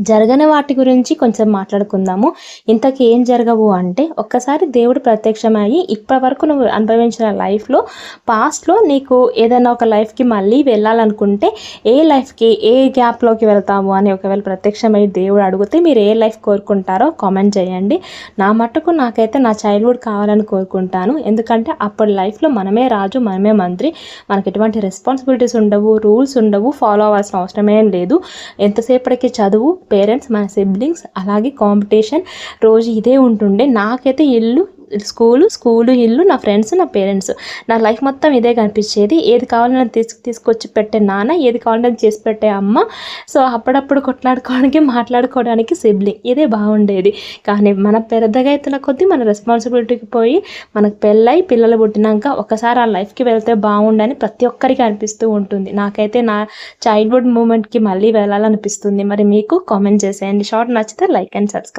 జరగని వాటి గురించి కొంచెం మాట్లాడుకుందాము. ఇంతకీ ఏం జరగవు అంటే ఒక్కసారి దేవుడు ప్రత్యక్షమయ్యి ఇప్పటి వరకు నువ్వు అనుభవించిన లైఫ్లో పాస్ట్లో నీకు ఏదైనా ఒక లైఫ్కి మళ్ళీ వెళ్ళాలనుకుంటే ఏ లైఫ్కి ఏ గ్యాప్లోకి వెళ్తాము అని ఒకవేళ ప్రత్యక్షమై దేవుడు అడిగితే మీరు ఏ లైఫ్ కోరుకుంటారో కామెంట్ చేయండి. నా మట్టుకు నాకైతే నా చైల్డ్హుడ్ కావాలని కోరుకుంటాను. ఎందుకంటే అప్పటి లైఫ్లో మనమే రాజు మనమే మంత్రి. మనకి ఎటువంటి రెస్పాన్సిబిలిటీస్ ఉండవు రూల్స్ ఉండవు ఫాలో అవ్వాల్సిన అవసరమేం లేదు. ఎంతసేపటికి చదువు పేరెంట్స్ మన సిబ్లింగ్స్ అలాగే కాంపిటీషన్ రోజు ఇదే ఉంటుండే. నాకైతే ఇల్లు స్కూలు స్కూలు ఇల్లు నా ఫ్రెండ్స్ నా పేరెంట్స్. నా లైఫ్ మొత్తం ఇదే కనిపించేది. ఏది కావాలన్నా తీసుకు తీసుకొచ్చి పెట్టే నాన్న ఏది కావాలన్నా చేసి పెట్టే అమ్మ. సో అప్పుడప్పుడు కొట్లాడుకోవడానికి మాట్లాడుకోవడానికి సిబ్లింగ్ ఇదే బాగుండేది. కానీ మన పెద్దగా అవుతున్న కొద్దీ మన రెస్పాన్సిబిలిటీకి పోయి మనకు పెళ్ళై పిల్లలు పుట్టినాక ఒకసారి ఆ లైఫ్కి వెళ్తే బాగుండని ప్రతి ఒక్కరికి అనిపిస్తూ ఉంటుంది. నాకైతే నా చైల్డ్హుడ్ మూమెంట్కి మళ్ళీ వెళ్ళాలనిపిస్తుంది. మరి మీకు కామెంట్ చేసేయండి. షార్ట్ నచ్చితే లైక్ అండ్ సబ్స్క్రైబ్